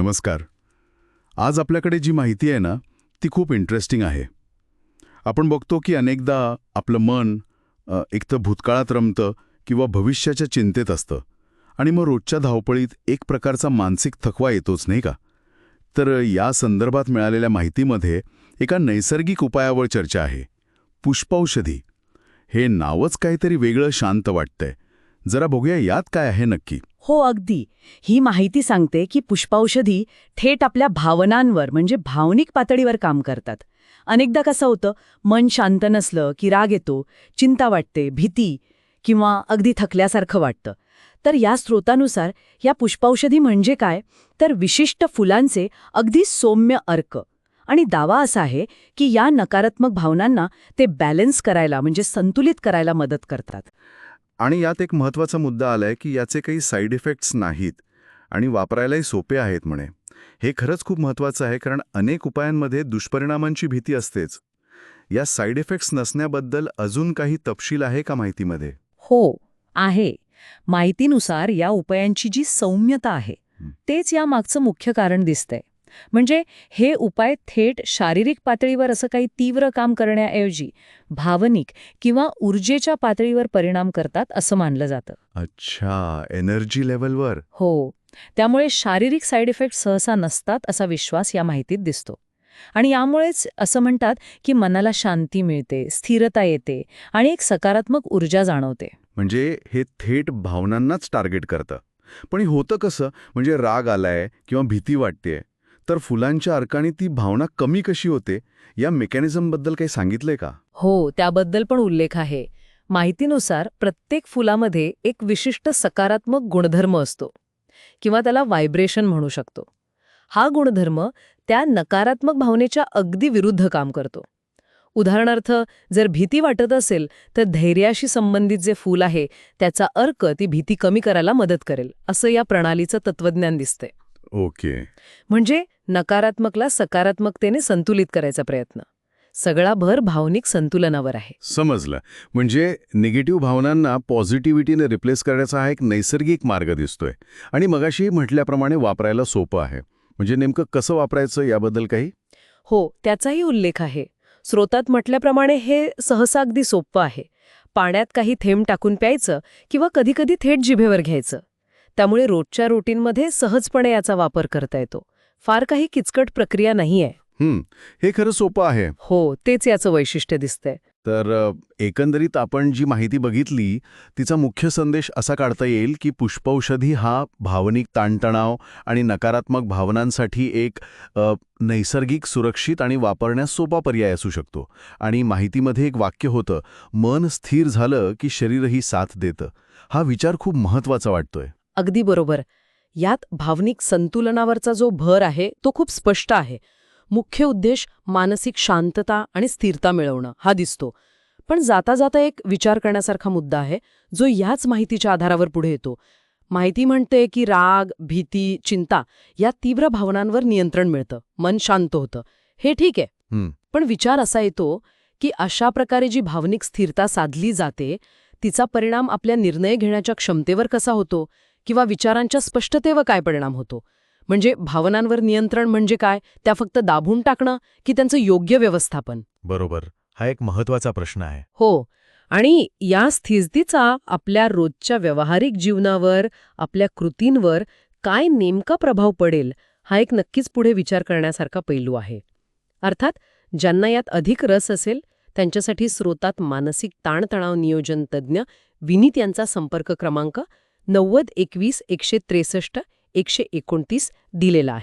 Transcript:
नमस्कार. आज आपल्याकडे जी माहिती आहे ना ती खूप इंटरेस्टिंग आहे. आपण बघतो की अनेकदा आपलं मन एकतर एक तर भूतकाळात रमतं किंवा भविष्याच्या चिंतेत असतं आणि मग रोजच्या धावपळीत एक प्रकारचा मानसिक थकवा येतोच नाही का? तर या संदर्भात मिळालेल्या माहितीमध्ये एका नैसर्गिक उपायावर चर्चा आहे पुष्पौषधी. हे नावच काहीतरी वेगळं शांत वाटतंय. जरा बघूया यात काय आहे नक्की. हो अगदी. ही माहिती सांगते की पुष्पौषधी थेट आपल्या भावनांवर म्हणजे भावनिक पातळीवर काम करतात. अनेकदा कसं होतं मन शांत नसलं की राग येतो चिंता वाटते भीती किंवा अगदी थकल्यासारखं वाटतं. तर या स्रोतानुसार या पुष्पौषधी म्हणजे काय? तर विशिष्ट फुलांचे अगदी सौम्य अर्क. आणि दावा असा आहे की या नकारात्मक भावनांना ते बॅलन्स करायला म्हणजे संतुलित करायला मदत करतात. आणि यात एक महत्त्वाचा मुद्दा आलाय की याचे काही साईड इफेक्ट्स नाहीत आणि वापरायलाही सोपे आहेत म्हणे. हे खरंच खूप महत्त्वाचं आहे कारण अनेक उपायांमध्ये दुष्परिणामांची भीती असतेच. या साईड इफेक्ट्स नसण्याबद्दल अजून काही तपशील आहे का माहितीमध्ये? हो आहे. माहितीनुसार या उपायांची जी सौम्यता आहे. तेच या मागचं मुख्य कारण दिसतंय. म्हणजे हे उपाय थेट शारीरिक पातळीवर असं काही तीव्र काम करण्याऐवजी भावनिक किंवा ऊर्जेच्या पातळीवर परिणाम करतात असं मानलं जातं. अच्छा एनर्जी लेवलवर हो. त्यामुळे शारीरिक साईड इफेक्ट सहसा नसतात असा विश्वास या माहितीत दिसतो. आणि यामुळेच असं म्हणतात की मनाला शांती मिळते स्थिरता येते आणि एक सकारात्मक ऊर्जा जाणवते. म्हणजे हे थेट भावनांनाच टार्गेट करतं. पण हे होतं कसं? म्हणजे राग आलाय किंवा भीती वाटतेय. तर फुलांच्या अर्काने ती भावना कमी कशी होते या मेकॅनिझमबद्दल काही सांगितलंय का? हो त्याबद्दल पण उल्लेख आहे. माहितीनुसार प्रत्येक फुलामध्ये एक विशिष्ट सकारात्मक गुणधर्म असतो किंवा त्याला व्हायब्रेशन म्हणू शकतो. हा गुणधर्म त्या नकारात्मक भावनेच्या अगदी विरुद्ध काम करतो. उदाहरणार्थ जर भीती वाटत असेल तर धैर्याशी संबंधित जे फूल आहे त्याचा अर्क ती भीती कमी करायला मदत करेल असं या प्रणालीचं तत्वज्ञान दिसतंय. ओके. म्हणजे नकारात्मकला सकारात्मकतेने संतुलित करायचा प्रयत्न. सगळा भर भावनिक संतुलनावर आहे. समजलं. म्हणजे निगेटिव्ह भावनांना पॉझिटिव्हिटीने रिप्लेस करण्याचा हा एक नैसर्गिक मार्ग दिसतोय. आणि मगाशी म्हटल्याप्रमाणे वापरायला सोपं आहे. म्हणजे नेमकं कसं वापरायचं याबद्दल काही? हो त्याचाही उल्लेख आहे. स्रोतात म्हटल्याप्रमाणे हे सहसा अगदी सोपं आहे. पाण्यात काही थेंब टाकून प्यायचं किंवा कधीकधी थेट जिभेवर घ्यायचं. त्यामुळे रोजच्या रुटीनमध्ये सहजपणे याचा वापर करता येतो. फार काही किचकट प्रक्रिया नाहीये. हं, हे खरं सोपं आहे. हो तेच याचं वैशिष्ट्य दिसतंय. तर एकंदरीत आपण जी माहिती बघितली तिचा मुख्य संदेश असा काढता येईल की पुष्पौषधी हा भावनिक ताणतणाव आणि नकारात्मक भावनांसाठी एक नैसर्गिक सुरक्षित आणि वापरण्यास सोपा पर्याय असू शकतो. आणि माहितीमध्ये एक वाक्य होतं मन स्थिर झालं की शरीरही साथ देतं. हा विचार खूप महत्त्वाचा वाटतोय. अगदी बरोबर. यात भावनिक संतुलनावरचा जो भर आहे तो खूप स्पष्ट आहे. मुख्य उद्देश मानसिक शांतता आणि स्थिरता मिळवणं हा दिसतो. पण जाता जाता एक विचार करण्यासारखा मुद्दा आहे जो याच माहितीच्या आधारावर पुढे येतो. माहिती म्हणते की राग भीती चिंता या तीव्र भावनांवर नियंत्रण मिळतं मन शांत होतं. हे ठीक आहे. पण विचार असा येतो की अशा प्रकारे जी भावनिक स्थिरता साधली जाते तिचा परिणाम आपल्या निर्णय घेण्याच्या क्षमतेवर कसा होतो? किंवा विचारांच्या स्पष्टतेवर काय परिणाम होतो? म्हणजे भावनांवर नियंत्रण म्हणजे काय? त्या फक्त दाबून टाकणं की त्यांचं योग्य व्यवस्थापन? बरोबर. हा एक महत्त्वाचा प्रश्न आहे. हो. आणि या स्थितीचा आपल्या रोजच्या व्यावहारिक जीवनावर आपल्या कृतींवर काय नेमका प्रभाव पडेल हा एक नक्कीच पुढे विचार करण्यासारखा पैलू आहे. अर्थात ज्यांना यात अधिक रस असेल त्यांच्यासाठी स्रोतात मानसिक ताणतणाव नियोजन तज्ज्ञ विनीत यांचा संपर्क क्रमांक नव्वद एकवीस एकशे त्रेसष्ट एकशे एकोणतीस दिलेला आहे.